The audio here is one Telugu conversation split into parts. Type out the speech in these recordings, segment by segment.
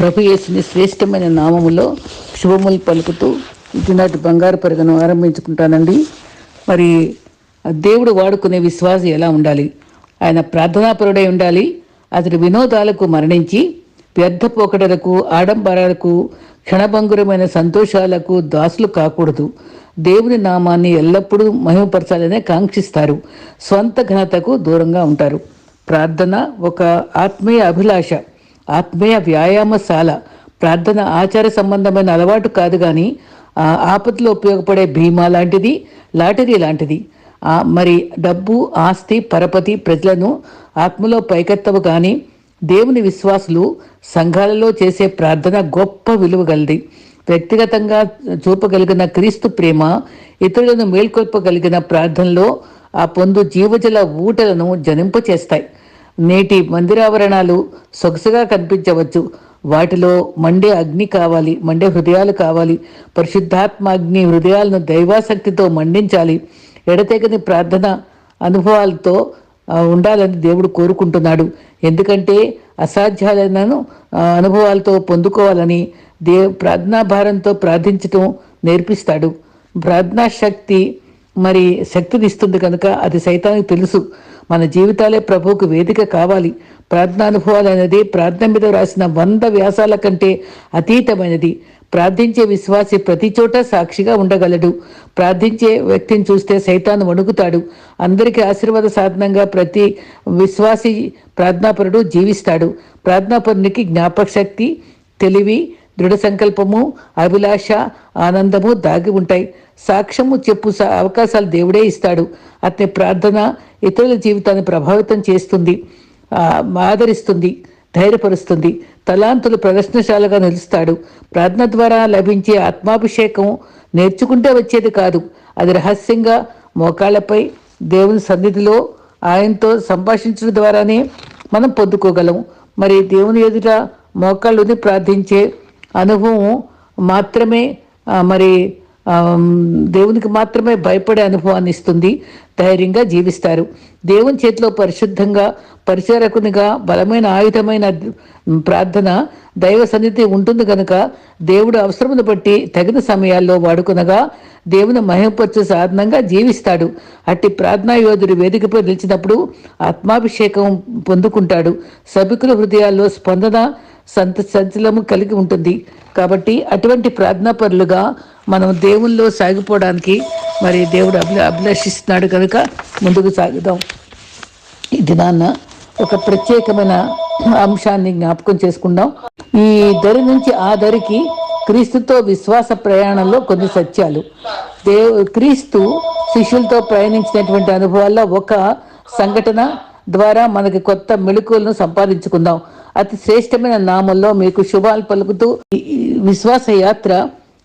ప్రభు యేసుని శ్రేష్టమైన నామములో శుభములు పలుకుతూ ఇటునాటి బంగారు పరిగను ఆరంభించుకుంటానండి. మరి దేవుడు వాడుకునే విశ్వాసం ఎలా ఉండాలి? ఆయన ప్రార్థనాపరుడై ఉండాలి అతడి వినోదాలకు మరణించి వ్యర్థ పోకడలకు ఆడంబరాలకు క్షణభంగురమైన సంతోషాలకు దాసులు కాకూడదు. దేవుని నామాన్ని ఎల్లప్పుడూ మహిమపరచాలనే కాంక్షిస్తారు. స్వంత ఘనతకు దూరంగా ఉంటారు. ప్రార్థన ఒక ఆత్మీయ అభిలాష. ఆత్మీయ వ్యాయామశాల ప్రార్థన ఆచార సంబంధమైన అలవాటు కాదు కానీ ఆ, ఆపదలో ఉపయోగపడే భీమా లాంటిది లాటరీ లాంటిది. మరి డబ్బు ఆస్తి పరపతి ప్రజలను ఆత్మలో పైకెత్తవు కానీ దేవుని విశ్వాసులు సంఘాలలో చేసే ప్రార్థన గొప్ప విలువ గలది. వ్యక్తిగతంగా చూపగలిగిన క్రీస్తు ప్రేమ ఇతరులను మేల్కొల్పగలిగిన ప్రార్థనలో ఆ పొందు జీవజల ఊటలను జనింపచేస్తాయి. నేటి మందిరావరణాలు సొగసుగా కనిపించవచ్చు. వాటిలో మండే అగ్ని కావాలి మండే హృదయాలు కావాలి. పరిశుద్ధాత్మాగ్ని హృదయాలను దైవాశక్తితో మండించాలి. ఎడతెగని ప్రార్థన అనుభవాలతో ఉండాలని దేవుడు కోరుకుంటున్నాడు. ఎందుకంటే అసాధ్యాలను అనుభవాలతో పొందుకోవాలని దే ప్రార్థనా భారంతో ప్రార్థించటం నేర్పిస్తాడు. ప్రార్థనా శక్తి మరి శక్తిని ఇస్తుంది కనుక అది సైతానికి తెలుసు. మన జీవితాలే ప్రభువుకు వేదిక కావాలి. ప్రార్థనా అనుభవాలు అనేది ప్రార్థన మీద రాసిన వంద వ్యాసాల కంటే అతీతమైనది. ప్రార్థించే విశ్వాసి ప్రతి చోట సాక్షిగా ఉండగలడు. ప్రార్థించే వ్యక్తిని చూస్తే సైతాను వణుకుతాడు. అందరికీ ఆశీర్వాద సాధనంగా ప్రతి విశ్వాసి ప్రార్థనాపరుడు జీవిస్తాడు. ప్రార్థనాపరునికి జ్ఞాపక శక్తి తెలివి దృఢ సంకల్పము అభిలాష ఆనందము దాగి ఉంటాయి. సాక్ష్యము చెప్పు అవకాశాలు దేవుడే ఇస్తాడు. అతని ప్రార్థన ఇతరుల జీవితాన్ని ప్రభావితం చేస్తుంది ఆదరిస్తుంది ధైర్యపరుస్తుంది. తలాంతులు ప్రదర్శనశాలగా నిలుస్తాడు. ప్రార్థన ద్వారా లభించే ఆత్మాభిషేకం నేర్చుకుంటే వచ్చేది కాదు. అది రహస్యంగా మోకాళ్ళపై దేవుని సన్నిధిలో ఆయనతో సంభాషించడం ద్వారానే మనం పొందుకోగలం. మరి దేవుని ఎదుట మోకాళ్ళుని ప్రార్థించే అనుభవం మాత్రమే మరి దేవునికి మాత్రమే భయపడే అనుభవాన్ని ఇస్తుంది. ధైర్యంగా జీవిస్తారు. దేవుని చేతిలో పరిశుద్ధంగా పరిచారకునిగా బలమైన ఆయుధమైన ప్రార్థన దైవ సన్నిధి ఉంటుంది కనుక దేవుడు అవసరమును బట్టి తగిన సమయాల్లో వాడుకునగా దేవుని మహింపచ్చు సాధనంగా జీవిస్తాడు. అట్టి ప్రార్థనా యోధుడు వేదికపై నిలిచినప్పుడు ఆత్మాభిషేకం పొందుకుంటాడు. సభికుల హృదయాల్లో స్పందన సంత సంచలము కలిగి ఉంటుంది. కాబట్టి అటువంటి ప్రార్థనా పరులుగా మనం దేవుల్లో సాగిపోవడానికి మరి దేవుడు అభి అభిలషిస్తున్నాడు కనుక ముందుకు సాగుదాం. ఈ దినాన్న ఒక ప్రత్యేకమైన అంశాన్ని జ్ఞాపకం చేసుకుందాం. ఈ దరి నుంచి ఆ దరికి క్రీస్తుతో విశ్వాస ప్రయాణంలో కొన్ని సత్యాలు. దేవ్ క్రీస్తు శిష్యులతో ప్రయాణించినటువంటి అనుభవాల్లో ఒక సంఘటన ద్వారా మనకి కొత్త మెళుకువలను సంపాదించుకుందాం. అతి శ్రేష్టమైన నామంలో మీకు శుభాలు పలుకుతూ విశ్వాస యాత్ర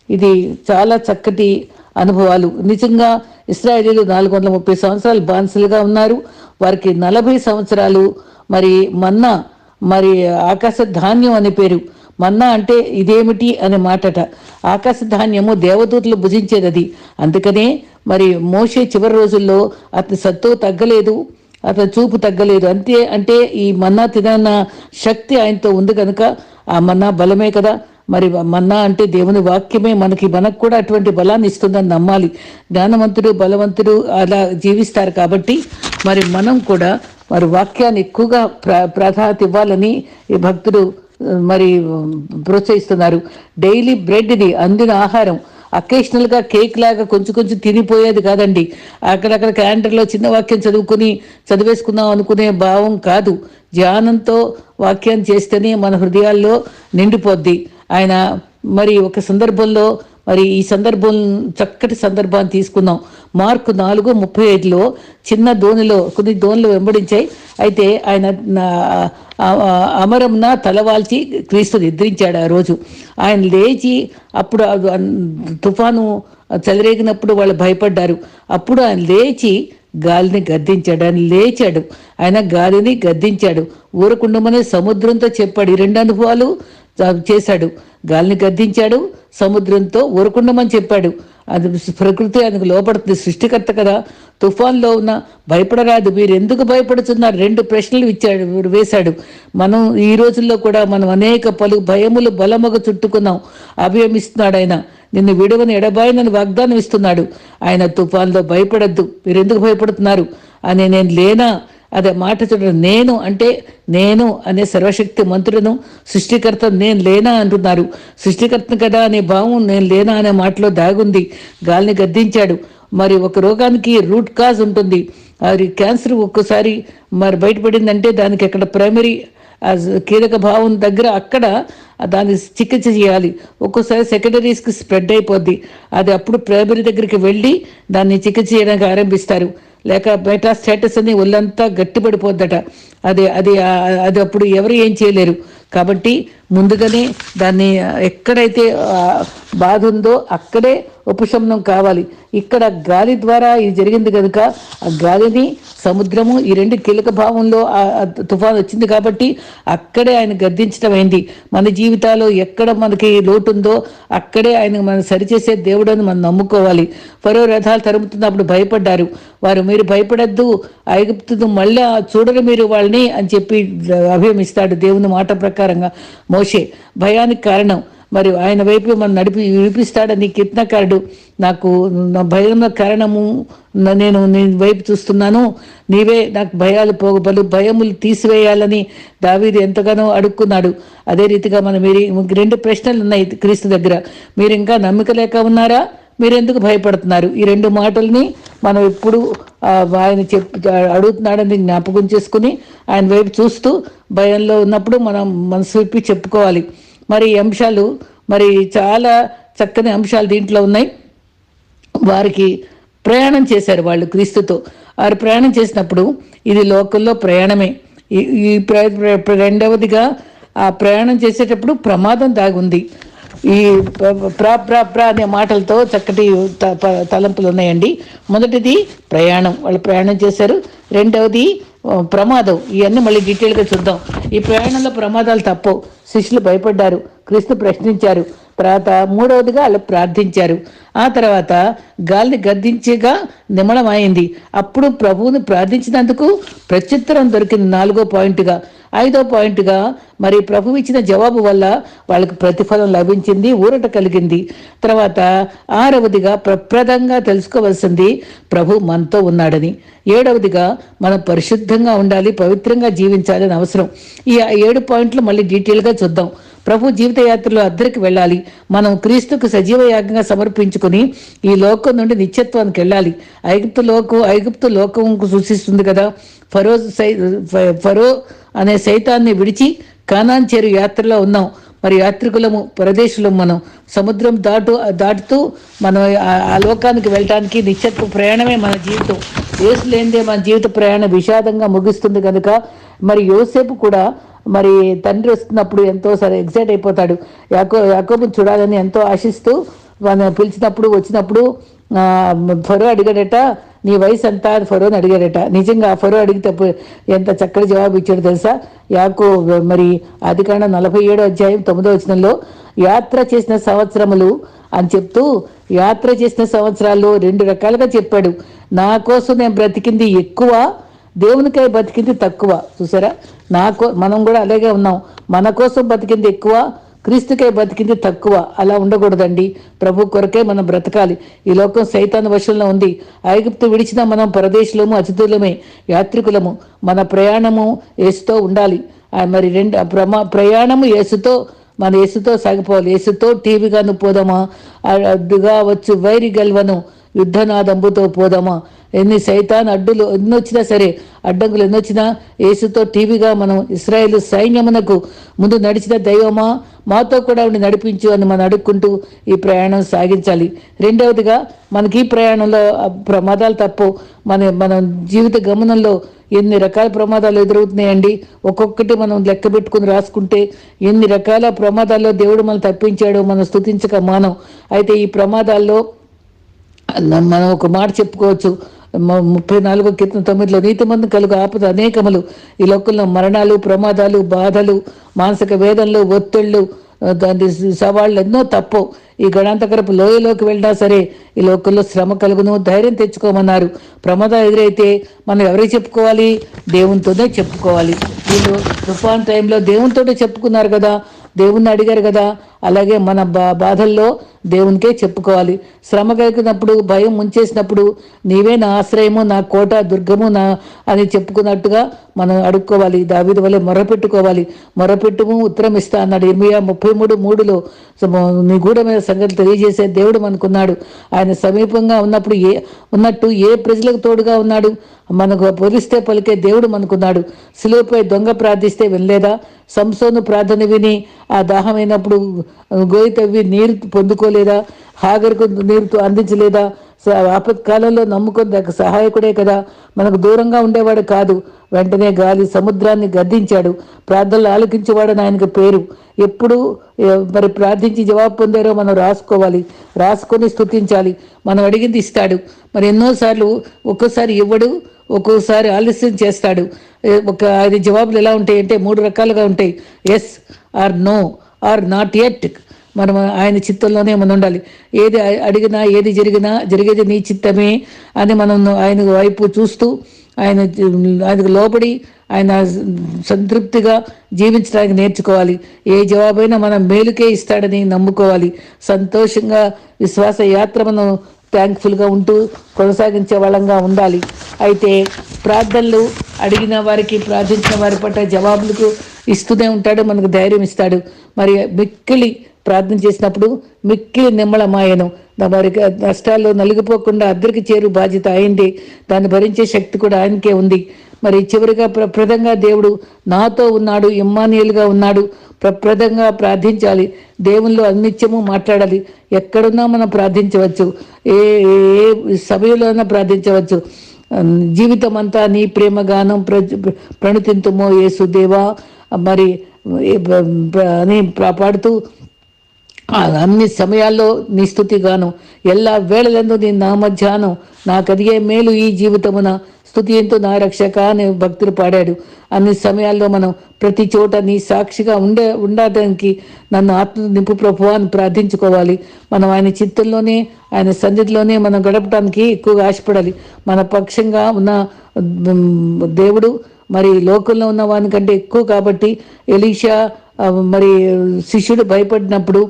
ఇది చాలా చక్కటి అనుభవాలు. నిజంగా ఇస్రాయేలీలు నాలుగు వందల ముప్పై సంవత్సరాలు బానిసలుగా ఉన్నారు. వారికి నలభై సంవత్సరాలు మరి మన్నా మరి ఆకాశ ధాన్యం అనే పేరు. మన్నా అంటే ఇదేమిటి అనే మాటట. ఆకాశ ధాన్యము దేవదూతలు భుజించేది అది అందుకనే మరి మోసే చివరి రోజుల్లో అతని సత్తు తగ్గలేదు అతని చూపు తగ్గలేదు. అంతే అంటే ఈ మన్నా తినన్న శక్తి ఆయనతో ఉంది కనుక ఆ మన్నా బలమే కదా. మరి మన్నా అంటే దేవుని వాక్యమే మనకి మనకు కూడా అటువంటి బలాన్ని ఇస్తుందని నమ్మాలి. జ్ఞానవంతుడు బలవంతుడు అలా జీవిస్తారు కాబట్టి మరి మనం కూడా మరి వాక్యాన్ని ఎక్కువగా ప్రా ప్రాధాన్యత ఇవ్వాలని ఈ భక్తుడు మరి ప్రోత్సహిస్తున్నారు. డైలీ బ్రెడ్ని అందిన ఆహారం. అకేషనల్గా కేక్ లాగా కొంచెం కొంచెం తినిపోయేది కాదండి. అక్కడక్కడ క్యాలెండర్లో చిన్న వాక్యం చదువుకుని చదివేసుకుందాం అనుకునే భావం కాదు. ధ్యానంతో వాక్యం చేస్తేనే మన హృదయాల్లో నిండిపోద్ది. ఆయన మరి ఒక సందర్భంలో మరి ఈ సందర్భం చక్కటి సందర్భాన్ని తీసుకుందాం. మార్కు నాలుగు ముప్పై ఐదులో చిన్న దోణిలో కొన్ని దోణులు వెంబడించాయి. అయితే ఆయన అమరంన తలవాల్చి క్రీస్తు నిద్రించాడు ఆ రోజు. ఆయన లేచి అప్పుడు తుఫాను చెలరేగినప్పుడు వాళ్ళు భయపడ్డారు. అప్పుడు ఆయన లేచి గాలిని గద్దించాడు. ఆయన లేచాడు. ఆయన గాలిని గద్దించాడు. ఊరకుండమనే సముద్రంతో చెప్పాడు. ఈ రెండు అనుభవాలు చేశాడు. గాలిని గద్దించాడు. సముద్రంతో ఊరకుండమని చెప్పాడు. అది ప్రకృతి ఆయనకు లోపడుతుంది సృష్టికర్త కదా. తుఫాన్లో ఉన్న భయపడరాదు. మీరు ఎందుకు భయపడుతున్నారు? రెండు ప్రశ్నలు ఇచ్చాడు వేశాడు. మనం ఈ రోజుల్లో కూడా మనం అనేక పలు భయములు బలముగా చుట్టుకున్నాం. అభయమిస్తున్నాడు ఆయన. నిన్ను విడువని ఎడబాయినని వాగ్దానం ఇస్తున్నాడు. ఆయన తుఫాన్లో భయపడద్దు. మీరు ఎందుకు భయపడుతున్నారు? అని నేను లేనా? అదే మాట చూడండి. నేను అంటే నేను అనే సర్వశక్తి మంత్రులను సృష్టికర్త నేను లేనా అంటున్నారు. సృష్టికర్త కదా అనే భావం నేను లేనా అనే మాటలో దాగుంది. గాలిని గద్దించాడు. మరి ఒక రోగానికి రూట్ కాజ్ ఉంటుంది. అది క్యాన్సర్ ఒక్కసారి మరి బయటపడిందంటే దానికి అక్కడ ప్రైమరీ కీలక భావం దగ్గర అక్కడ దాన్ని చికిత్స చేయాలి. ఒక్కోసారి సెకండరీస్కి స్ప్రెడ్ అయిపోద్ది. అది అప్పుడు ప్రైమరీ దగ్గరికి వెళ్ళి దాన్ని చికిత్స చేయడానికి ఆరంభిస్తారు. లేక బయట స్టేటస్ అని ఒళ్ళంతా గట్టిపడిపోద్దట. అది అది అది అప్పుడు ఎవరు ఏం చేయలేరు. కాబట్టి ముందుగానే దాన్ని ఎక్కడైతే బాధ ఉందో అక్కడే ఉపశమనం కావాలి. ఇక్కడ గాలి ద్వారా ఇది జరిగింది కనుక ఆ గాలిని సముద్రము ఈ రెండు కీలక భావంలో తుఫాన్ వచ్చింది కాబట్టి అక్కడే ఆయన గద్దించడం అయింది. మన జీవితాల్లో ఎక్కడ మనకి లోటు ఉందో అక్కడే ఆయన మనం సరిచేసే దేవుడు అని మనం నమ్ముకోవాలి. పరో రథాలు తరుముతున్నప్పుడు భయపడ్డారు. వారు మీరు భయపడద్దు ఐగుప్తు మళ్ళీ చూడరు మీరు వాళ్ళని అని చెప్పి అభిమిస్తాడు దేవుని మాట ప్రకారంగా మోషే భయానికి కారణం. మరి ఆయన వైపు మనం నడిపి విడిపిస్తాడని కీర్తనకారుడు నాకు నా భయం కారణము నేను నీ వైపు చూస్తున్నాను. నీవే నాకు భయాలు పోగబలు భయములు తీసివేయాలని దావీది ఎంతగానో అడుక్కున్నాడు. అదే రీతిగా మనం మీరు రెండు ప్రశ్నలు ఉన్నాయి క్రీస్తు దగ్గర. మీరు ఇంకా నమ్మిక లేక ఉన్నారా? మీరెందుకు భయపడుతున్నారు? ఈ రెండు మాటల్ని మనం ఎప్పుడు ఆయన చెప్ అడుగుతున్నాడని జ్ఞాపకం చేసుకుని ఆయన వైపు చూస్తూ భయంలో ఉన్నప్పుడు మనం మనసు విప్పి చెప్పుకోవాలి. మరి ఈ అంశాలు మరి చాలా చక్కని అంశాలు దీంట్లో ఉన్నాయి. వారికి ప్రయాణం చేశారు వాళ్ళు క్రీస్తుతో. వారు ప్రయాణం చేసినప్పుడు ఇది లోకల్లో ప్రయాణమే. ఈ రెండవదిగా ఆ ప్రయాణం చేసేటప్పుడు ప్రమాదం దాగుంది. ఈ ప్రా ప్రా ప్రా అనే మాటలతో చక్కటి తలంపులు ఉన్నాయండి. మొదటిది ప్రయాణం. వాళ్ళు ప్రయాణం చేశారు. రెండవది ప్రమాదం. ఇవన్నీ మళ్ళీ డీటెయిల్గా చూద్దాం. ఈ ప్రయాణంలో ప్రమాదాలు తప్పవు శిష్యులు భయపడ్డారు. క్రీస్తు ప్రశ్నించారు. తర్వాత మూడవదిగా వాళ్ళు ప్రార్థించారు. ఆ తర్వాత గాలిని గద్దించేగా నిమణమైంది అప్పుడు ప్రభువుని ప్రార్థించినందుకు ప్రత్యుత్తరం దొరికింది నాలుగో పాయింట్గా. ఐదో పాయింట్గా మరి ప్రభు ఇచ్చిన జవాబు వల్ల వాళ్ళకి ప్రతిఫలం లభించింది ఊరట కలిగింది. తర్వాత ఆరవదిగా ప్రప్రదంగా తెలుసుకోవాల్సింది ప్రభు మనతో ఉన్నాడని. ఏడవదిగా మనం పరిశుద్ధంగా ఉండాలి పవిత్రంగా జీవించాలని అవసరం. ఈ ఏడు పాయింట్లు మళ్ళీ డీటెయిల్గా చూద్దాం. ప్రభు జీవితయాత్రలో అద్దరికి వెళ్ళాలి. మనం క్రీస్తుకు సజీవ యాగంగా సమర్పించుకుని ఈ లోకం నుండి నిత్యత్వానికి వెళ్ళాలి. ఐగుప్తు లోకం ఐగుప్తు లోకంకు సూచిస్తుంది కదా. ఫరో సై ఫరో అనే సైతాన్ని విడిచి కానాన్ చేరు యాత్రలో ఉన్నాం. మరి యాత్రికులము పరదేశులం మనం సముద్రం దాటు దాటుతూ మనం ఆ లోకానికి వెళ్ళటానికి నిత్యత్వ ప్రయాణమే మన జీవితం. యేసు లేనిదే మన జీవిత ప్రయాణం విషాదంగా ముగుస్తుంది కనుక మరి యోసేపు కూడా మరి తండ్రి వస్తున్నప్పుడు ఎంతో సరే ఎగ్జైట్ అయిపోతాడు. యాకో యాకోబుని చూడాలని ఎంతో ఆశిస్తూ పిలిచినప్పుడు వచ్చినప్పుడు ఫరో అడిగాడట నీ వయసు ఎంత? అని ఫరోని అడిగాడట. నిజంగా ఫరో అడిగితే ఎంత చక్కటి జవాబు ఇచ్చాడు తెలుసా? యాకో మరి అది నలభై ఏడో అధ్యాయం తొమ్మిదో వచనంలో యాత్ర చేసిన సంవత్సరములు అని చెప్తూ యాత్ర చేసిన సంవత్సరాల్లో రెండు రకాలుగా చెప్పాడు. నా కోసం నేను బ్రతికింది ఎక్కువ దేవునికై బతికింది తక్కువ. చూసారా? నాకు మనం కూడా అలాగే ఉన్నాం. మన కోసం బతికింది ఎక్కువ క్రీస్తుకై బతికింది తక్కువ. అలా ఉండకూడదండి. ప్రభు కొరకే మనం బ్రతకాలి. ఈ లోకం సైతాన్ వశంలో ఉంది. ఐగుప్తు విడిచిన మనం పరదేశులము అతిథులమే యాత్రికులము. మన ప్రయాణము ఏసుతో ఉండాలి. మరి రెండు ప్రమా ప్రయాణము ఏసుతో మన ఏసుతో సాగిపోవాలి. ఏసుతో టీవీగాను పోదామా? అడ్డుగా వచ్చు వైరి గెల్వను. యుద్ధనాదంబుతో పోదామా? ఎన్ని సైతాన్ అడ్డులు ఎన్నొచ్చినా సరే అడ్డంకులు ఎన్నొచ్చినా యేసుతో టీవీగా మనం ఇస్రాయేల్ సైన్యమునకు ముందు నడిచిన దైవమా? మాతో కూడా ఉండి నడిపించు అని మనం అడుక్కుంటూ ఈ ప్రయాణం సాగించాలి. రెండవదిగా మనకి ఈ ప్రయాణంలో ప్రమాదాలు తప్పు. మన మన జీవిత గమనంలో ఎన్ని రకాల ప్రమాదాలు ఎదురవుతున్నాయండి? ఒక్కొక్కటి మనం లెక్క పెట్టుకుని రాసుకుంటే ఎన్ని రకాల ప్రమాదాల్లో దేవుడు మనం తప్పించాడో మనం స్థుతించక మానం. అయితే ఈ ప్రమాదాల్లో మనం ఒక మాట చెప్పుకోవచ్చు. ముప్పై నాలుగు కింద తొమ్మిదిలో నీతి మందు కలుగు ఆపద అనేకములు. ఈ లోకంలో మరణాలు ప్రమాదాలు బాధలు మానసిక వేదనలు ఒత్తిళ్ళు దాని సవాళ్ళు ఎన్నో తప్పు. ఈ గణాంతకరపు లోయలోకి వెళ్ళినా సరే ఈ లోకంలో శ్రమ కలుగును ధైర్యం తెచ్చుకోమన్నారు. ప్రమాదం ఎదురైతే మనం ఎవరికి చెప్పుకోవాలి? దేవునితోనే చెప్పుకోవాలి. వీళ్ళు తుఫాన్ టైంలో దేవునితోనే చెప్పుకున్నారు కదా. దేవుణ్ణి అడిగారు కదా. అలాగే మన బా బాధల్లో దేవునికే చెప్పుకోవాలి. శ్రమ కలిగినప్పుడు భయం ముంచేసినప్పుడు నీవే నా ఆశ్రయము నా కోట దుర్గము నా అని చెప్పుకున్నట్టుగా మనం అడుక్కోవాలి. దావిది వల్ల మొరపెట్టుకోవాలి. మొరపెట్టుము ఉత్తరం ఇస్తా అన్నాడు ఇరవై ముప్పై మూడు మూడులో. నిగూఢమైన సంగతి తెలియజేసే దేవుడు మనకున్నాడు. ఆయన సమీపంగా ఉన్నప్పుడు ఏ ఉన్నట్టు ఏ ప్రజలకు తోడుగా ఉన్నాడు? మనకు పోలిస్తే పలికే దేవుడు మనకున్నాడు. సిలువపై దొంగ ప్రార్థిస్తే వినలేదా? సంసోను ప్రార్థన విని ఆ దాహమైనప్పుడు గోయి తవ్వి నీరు పొందుకోలేదా? హాగర్కు నీరు అందించలేదా? ఆపత్కాలంలో నమ్ముకుని సహాయకుడే కదా. మనకు దూరంగా ఉండేవాడు కాదు. వెంటనే గాలి సముద్రాన్ని గద్దించాడు. ప్రార్థనలు ఆలకించేవాడని ఆయనకు పేరు. ఎప్పుడు మరి ప్రార్థించి జవాబు పొందారో మనం రాసుకోవాలి. రాసుకొని స్తుతించాలి. మనం అడిగింది ఇస్తాడు. మరి ఎన్నోసార్లు ఒక్కోసారి ఇవ్వడు ఒక్కోసారి ఆలస్యం చేస్తాడు. ఒక అది జవాబులు ఎలా ఉంటాయి అంటే మూడు రకాలుగా ఉంటాయి. Yes or no. Or not at మనం ఆయన చిత్తంలోనే మనం ఉండాలి. ఏది అడిగినా ఏది జరిగినా జరిగేది నీ చిత్తమే అని మనం ఆయన వైపు చూస్తూ ఆయన ఆయనకు లోబడి ఆయన సంతృప్తిగా జీవించడానికి నేర్చుకోవాలి. ఏ జవాబైనా మనం మేలుకే ఇస్తాడని నమ్ముకోవాలి. సంతోషంగా విశ్వాస యాత్ర మనం థ్యాంక్ఫుల్గా ఉంటూ కొనసాగించే వాళ్ళంగా ఉండాలి. అయితే ప్రార్థనలు అడిగిన వారికి ప్రార్థించిన వారి పట్ల జవాబులకు ఇస్తూనే ఉంటాడు మనకు ధైర్యం ఇస్తాడు. మరి మిక్కిలి ప్రార్థన చేసినప్పుడు మిక్కిలి నిమ్మలమాయను మరి నష్టాల్లో నలిగిపోకుండా అద్దరికి చేరు బాధ్యత అయింది దాన్ని భరించే శక్తి కూడా ఆయనకే ఉంది. మరి చివరిగా ప్రప్రదంగా దేవుడు నాతో ఉన్నాడు ఇమ్మానియల్గా ఉన్నాడు. ప్రప్రదంగా ప్రార్థించాలి. దేవునిలో అనిత్యము మాట్లాడాలి. ఎక్కడున్నా మనం ప్రార్థించవచ్చు. ఏ ఏ సమయంలో అయినా ప్రార్థించవచ్చు. జీవితం అంతా నీ ప్రేమ గానం ప్ర ప్రణుతింతుమో యేసుదేవా. మరి ఏ అని పాడుతూ ఆ అన్ని సమయాల్లో నీ స్థుతి గాను ఎల్లా వేళలందు నీ నామధ్యానం నాకు అదిగే మేలు ఈ జీవితమున. స్థుతి ఎంతో నా రక్షక అని భక్తులు పాడాడు. అన్ని సమయాల్లో మనం ప్రతి చోట నీ సాక్షిగా ఉండే ఉండడానికి నన్ను ఆత్మ నింపు ప్రభు అని ప్రార్థించుకోవాలి. మనం ఆయన చిత్తంలోనే ఆయన సన్నిధిలోనే మనం గడపడానికి ఎక్కువగా ఆశపడాలి. మన పక్షంగా ఉన్న దేవుడు మరి లోకంలో ఉన్న వానికంటే ఎక్కువ కాబట్టి ఎలీషా మరి శిష్యుడు భయపడినప్పుడు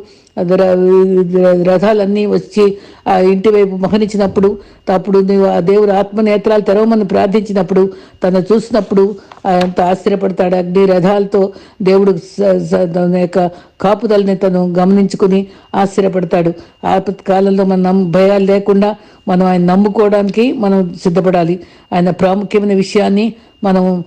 రథాలన్నీ వచ్చి ఆ ఇంటి వైపు మహనించినప్పుడు అప్పుడు నీవు ఆ దేవుడు ఆత్మనేత్రాలు తెరవమని ప్రార్థించినప్పుడు తను చూసినప్పుడు ఎంత ఆశ్చర్యపడతాడు అగ్ని రథాలతో దేవుడు స- యొక్క కాపుదలని తను గమనించుకుని ఆశ్చర్యపడతాడు. ఆపత్ కాలంలో మన భయాలు లేకుండా మనం ఆయన నమ్ముకోవడానికి మనం సిద్ధపడాలి. ఆయన ప్రాముఖ్యమైన విషయాన్ని మనం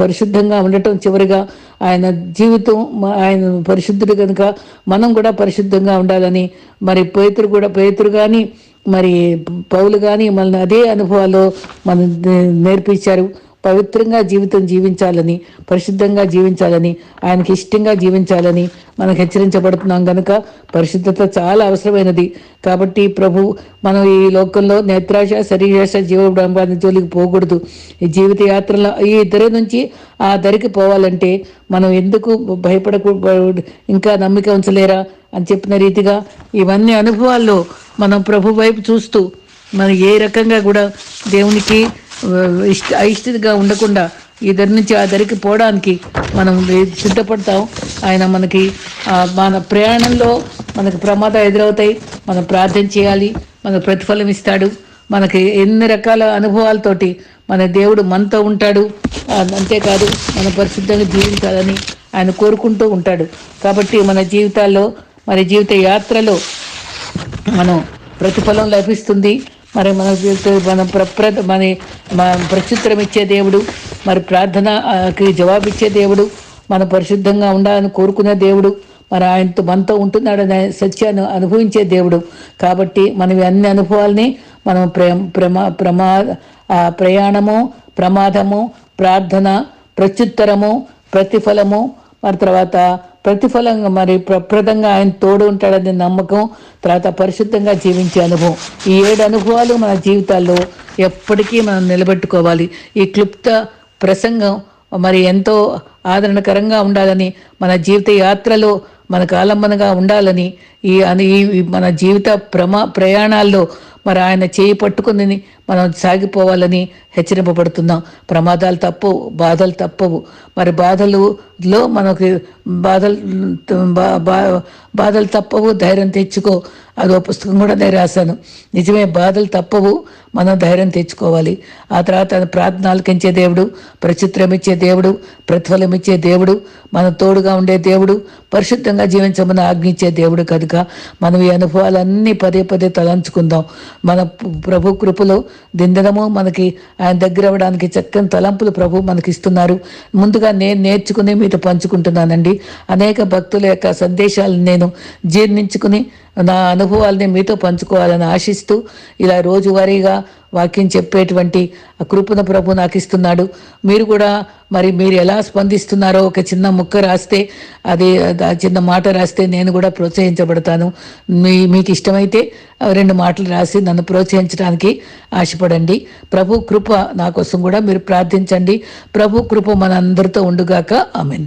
పరిశుద్ధంగా ఉండటం చివరిగా ఆయన జీవితం ఆయన పరిశుద్ధుడు కనుక మనం కూడా పరిశుద్ధంగా ఉండాలని మరి పేతురు కూడా పేతురు కానీ మరి పౌలు కానీ మన అదే అనుభవాల్లో మనం నేర్పించారు. పవిత్రంగా జీవితం జీవించాలని పరిశుద్ధంగా జీవించాలని ఆయనకి ఇష్టంగా జీవించాలని మనకు హెచ్చరించబడుతున్నాం కనుక పరిశుద్ధత చాలా అవసరమైనది. కాబట్టి ప్రభు మనం ఈ లోకంలో నేత్రాశ శరీరాశ జీవబ్రహ్మాన్ని జోలికి పోకూడదు. ఈ జీవిత యాత్రలో ఈ ధర నుంచి ఆ ధరికి పోవాలంటే మనం ఎందుకు భయపడకూడదు ఇంకా నమ్మిక ఉంచలేరా అని చెప్పిన రీతిగా ఇవన్నీ అనుభవాల్లో మనం ప్రభు వైపు చూస్తూ మనం ఏ రకంగా కూడా దేవునికి ఇష్ట అయిష్టగా ఉండకుండా ఈ దరి నుంచి ఆ దరికి పోవడానికి మనం సిద్ధపడతాం. ఆయన మనకి మన ప్రయాణంలో మనకు ప్రమాదాలు ఎదురవుతాయి. మనం ప్రార్థన చేయాలి. మనకు ప్రతిఫలం ఇస్తాడు. మనకి ఎన్ని రకాల అనుభవాలతోటి మన దేవుడు మనతో ఉంటాడు. అంతేకాదు మన పరిశుద్ధంగా జీవించాలని ఆయన కోరుకుంటూ ఉంటాడు. కాబట్టి మన జీవితాల్లో మన జీవిత యాత్రలో మనం ప్రతిఫలం లభిస్తుంది. మరి మనకు జీవిత మన ప్రప్ర మన ప్రత్యుత్తరం ఇచ్చే దేవుడు మరి ప్రార్థనకి జవాబిచ్చే దేవుడు మనం పరిశుద్ధంగా ఉండాలని కోరుకునే దేవుడు మరి ఆయనతో మనతో ఉంటున్నాడనే సత్యాన్ని అనుభవించే దేవుడు. కాబట్టి మనం అన్ని అనుభవాల్ని మనం ప్రేమ ప్రమా ప్రమా ప్రయాణము ప్రమాదము ప్రార్థన ప్రత్యుత్తరము ప్రతిఫలము మరి తర్వాత ప్రతిఫలంగా మరి ప్రప్రదంగా ఆయన తోడు ఉంటాడనే నమ్మకం తర్వాత పరిశుద్ధంగా జీవించే అనుభవం. ఈ ఏడు అనుభవాలు మన జీవితాల్లో ఎప్పటికీ మనం నిలబెట్టుకోవాలి. ఈ క్లుప్త ప్రసంగం మరి ఎంతో ఆదరణకరంగా ఉండాలని మన జీవిత యాత్రలో మనకు ఆలంబనగా ఉండాలని ఈ అని ఈ మన జీవిత ప్రమా ప్రయాణాల్లో మరి ఆయన చేయి పట్టుకుని మనం సాగిపోవాలని హెచ్చరింపబడుతున్నాం. ప్రమాదాలు తప్పవు బాధలు తప్పవు. మరి బాధలు లో మనకి బాధలు బా- బా- బాధలు తప్పవు ధైర్యం తెచ్చుకో అదో పుస్తకం కూడా నేను రాశాను. నిజమే బాధలు తప్పవు మనం ధైర్యం తెచ్చుకోవాలి. ఆ తర్వాత ప్రార్థన ఆలకించే దేవుడు ప్రచిత్రం ఇచ్చే దేవుడు ప్రతిఫలం ఇచ్చే దేవుడు మన తోడుగా ఉండే దేవుడు పరిశుద్ధంగా జీవించమని ఆజ్ఞించే దేవుడు కనుక మనం ఈ అనుభవాలన్నీ పదే పదే తలంచుకుందాం. మన ప్రభు కృపలో దిందనము మనకి ఆయన దగ్గర అవ్వడానికి చక్కని తలంపులు ప్రభు మనకి ఇస్తున్నారు ముందుగా నేను నేర్చుకుని మీతో పంచుకుంటున్నానండి. అనేక భక్తుల యొక్క సందేశాలను నేను జీర్ణించుకుని నా అనుభవాలని మీతో పంచుకోవాలని ఆశిస్తూ ఇలా రోజువారీగా వాక్యం చెప్పేటువంటి ఆ ప్రభు నాకు ఇస్తున్నాడు మీరు కూడా మరి మీరు ఎలా స్పందిస్తున్నారో ఒక చిన్న ముక్క రాస్తే అది చిన్న మాట రాస్తే నేను కూడా ప్రోత్సహించబడతాను. మీ మీకు ఇష్టమైతే రెండు మాటలు రాసి నన్ను ప్రోత్సహించడానికి ఆశపడండి. ప్రభు కృప నా కోసం కూడా మీరు ప్రార్థించండి. ప్రభు కృప మన అందరితో ఉండుగాక. ఆమెన్.